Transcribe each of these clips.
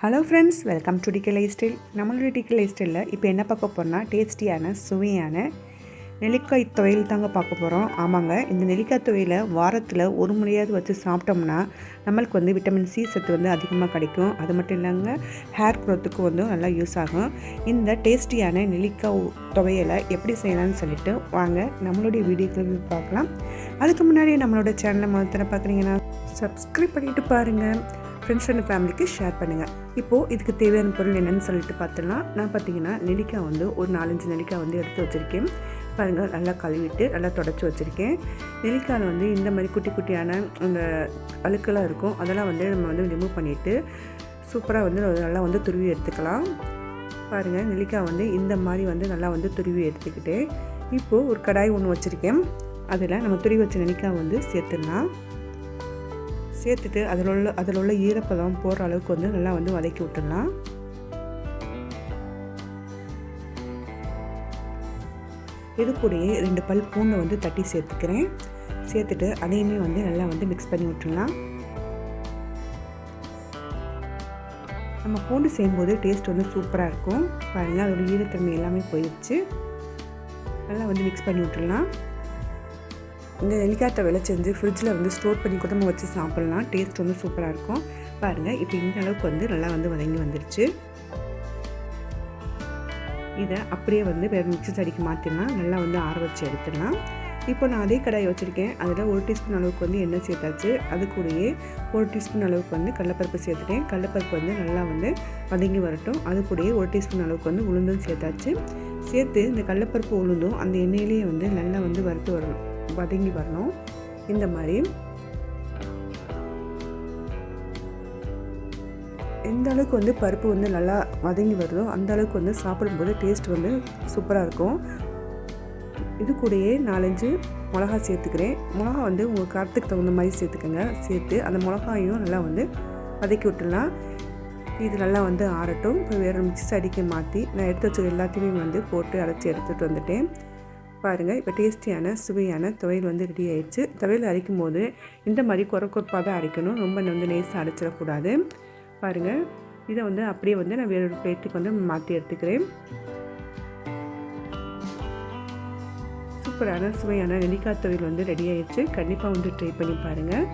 Hello friends welcome to tickle life style நம்மளுடைய டிக்கல் life ஸ்டைலில் இப்போ என்ன பார்க்க போகிறோம்னா டேஸ்டியான சுவையான நெல்லிக்காய் துவையல் தாங்க பார்க்க போகிறோம் ஆமாங்க இந்த நெல்லிக்காய் துவையில் வாரத்தில் ஒரு முறையாவது வச்சு சாப்பிட்டோம்னா நம்மளுக்கு வந்து விட்டமின் சி சத்து வந்து அதிகமாக கிடைக்கும். அது மட்டும் இல்லைங்க ஹேர் க்ரோத்துக்கு வந்து நல்லா யூஸ் ஆகும். இந்த டேஸ்டியான நெல்லிக்காய் துவையலை எப்படி செய்யலாம்னு சொல்லிட்டு வாங்க நம்மளுடைய வீடியோக்கள் பார்க்கலாம். அதுக்கு முன்னாடி நம்மளோட சேனலை முதல்ல பார்க்குறீங்கன்னா சப்ஸ்கிரைப் பண்ணிவிட்டு பாருங்கள் ஃப்ரெண்ட்ஸ் அண்ட் ஃபேமிலிக்கு ஷேர் பண்ணுங்கள் இப்போது இதுக்கு தேவையான பொருள் என்னென்னு சொல்லிட்டு பார்த்தோன்னா நான் பார்த்தீங்கன்னா நெல்லிக்காய் வந்து ஒரு நாலஞ்சு நெல்லிக்காய் வந்து எடுத்து வச்சுருக்கேன். பாருங்கள் நல்லா கழுவிட்டு நல்லா தொடச்சி வச்சுருக்கேன். நெல்லிக்காயில் வந்து இந்த மாதிரி குட்டி குட்டியான அந்த அழுக்கெல்லாம் இருக்கும். அதெல்லாம் வந்து நம்ம வந்து ரிமூவ் பண்ணிவிட்டு சூப்பராக வந்து நல்லா வந்து துருவி எடுத்துக்கலாம். பாருங்கள் நெல்லிக்காய் வந்து இந்த மாதிரி வந்து நல்லா வந்து துருவி எடுத்துக்கிட்டு இப்போது ஒரு கடாய் ஒன்று வச்சுருக்கேன். அதில் நம்ம துருவி வச்ச நெல்லிக்காய் வந்து சேர்த்துடலாம். சேர்த்துட்டு அதில் உள்ள அதில் உள்ள ஈரப்பதம் போகிற அளவுக்கு வந்து நல்லா வந்து வதக்கி விட்டுடலாம். இது கூடயே ரெண்டு பல் பூண்டை வந்து தட்டி சேர்த்துக்கிறேன். சேர்த்துட்டு அதையுமே வந்து நல்லா வந்து மிக்ஸ் பண்ணி விட்டுடலாம். நம்ம பூண்டு செய்யும்போது டேஸ்ட் வந்து சூப்பராக இருக்கும். பாருங்கள் அதோடய ஈரத்தன்மை எல்லாமே போயிடுச்சு நல்லா வந்து மிக்ஸ் பண்ணி விட்டுடலாம். இந்த நெல்லிக்காட்டை விலை செஞ்சு ஃப்ரிட்ஜில் வந்து ஸ்டோர் பண்ணி கூட நம்ம வச்சு சாப்பிட்லாம். டேஸ்ட் வந்து சூப்பராக இருக்கும். பாருங்கள் இப்போ இந்த அளவுக்கு வந்து நல்லா வந்து வதங்கி வந்துருச்சு. இதை அப்படியே வந்து வேறு மிக்சி சடிக்கு மாற்றிடலாம் நல்லா வந்து ஆற வச்சு எடுத்துடலாம். இப்போ நான் அதே கடாயை வச்சுருக்கேன். அதில் ஒரு டீஸ்பூன் அளவுக்கு வந்து எண்ணெய் சேர்த்தாச்சு. அது கூடயே ஒரு டீஸ்பூன் அளவுக்கு வந்து கடலப்பருப்பு சேர்த்துட்டேன். கடலப்பருப்பு வந்து நல்லா வந்து வதங்கி வரட்டும். அது கூடயே ஒரு டீஸ்பூன் அளவுக்கு வந்து உளுந்தும் சேர்த்தாச்சு. சேர்த்து இந்த கடலப்பருப்பு உளுந்தும் அந்த எண்ணெயிலேயே வந்து நல்லா வந்து வறுத்து வரணும். வதங்கி வரணும். இந்த மாதிரி. எந்த அளவுக்கு வந்து பருப்பு வந்து நல்லா வதங்கி வருதோ அந்த அளவுக்கு வந்து சாப்பிடும்போது டேஸ்ட் வந்து சூப்பராக இருக்கும். இது கூடயே நாலஞ்சு மிளகா சேர்த்துக்கிறேன். மிளகா வந்து உங்கள் காரத்துக்கு தகுந்த மாதிரி சேர்த்துக்கோங்க. சேர்த்து அந்த மிளகாயும் நல்லா வந்து வதக்கி விட்டுடலாம். இது நல்லா வந்து ஆறட்டும். இப்போ வேறு மிக்சி அடிக்க மாற்றி நான் எடுத்து வச்சது எல்லாத்தையுமே வந்து போட்டு அரைச்சி எடுத்துகிட்டு வந்துட்டேன். பாருங்கள் இப்போ டேஸ்டியான சுவையான துவையல் வந்து ரெடி ஆயிடுச்சு. துவையல் அரைக்கும் போது இந்த மாதிரி குறை குறைப்பாக தான் அரைக்கணும். ரொம்ப வந்து நேசாக அரைச்சிடக்கூடாது. பாருங்கள் இதை வந்து அப்படியே வந்து நான் வேறொரு பிளேட்டுக்கு வந்து மாற்றி எடுத்துக்கிறேன். சூப்பரான சுவையான நெல்லிக்காய் துவையல் வந்து ரெடி ஆயிடுச்சு. கண்டிப்பாக வந்து ட்ரை பண்ணி பாருங்கள்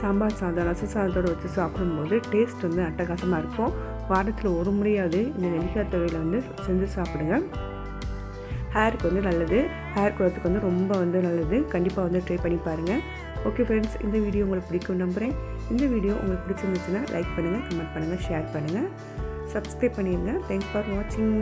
சாம்பார் சாதம் ரச சாதத்தோடு வச்சு சாப்பிடும்போது டேஸ்ட் வந்து அட்டகாசமாக இருக்கும். வாரத்தில் ஒரு முறையாவது இந்த நெல்லிக்காய் துவையில் வந்து செஞ்சு சாப்பிடுங்க. ஹேருக்கு வந்து நல்லது. ஹேர் குரோத்துக்கு வந்து ரொம்ப வந்து நல்லது. கண்டிப்பாக வந்து ட்ரை பண்ணி பாருங்கள் ஓகே ஃப்ரெண்ட்ஸ் இந்த வீடியோ உங்களுக்கு பிடிக்கும் நம்புகிறேன் இந்த வீடியோ உங்களுக்கு பிடிச்சிருந்துச்சுன்னா லைக் பண்ணுங்கள் கமெண்ட் பண்ணுங்கள் ஷேர் பண்ணுங்கள் சப்ஸ்கிரைப் பண்ணிடுங்க தேங்க்ஸ் ஃபார் வாட்சிங்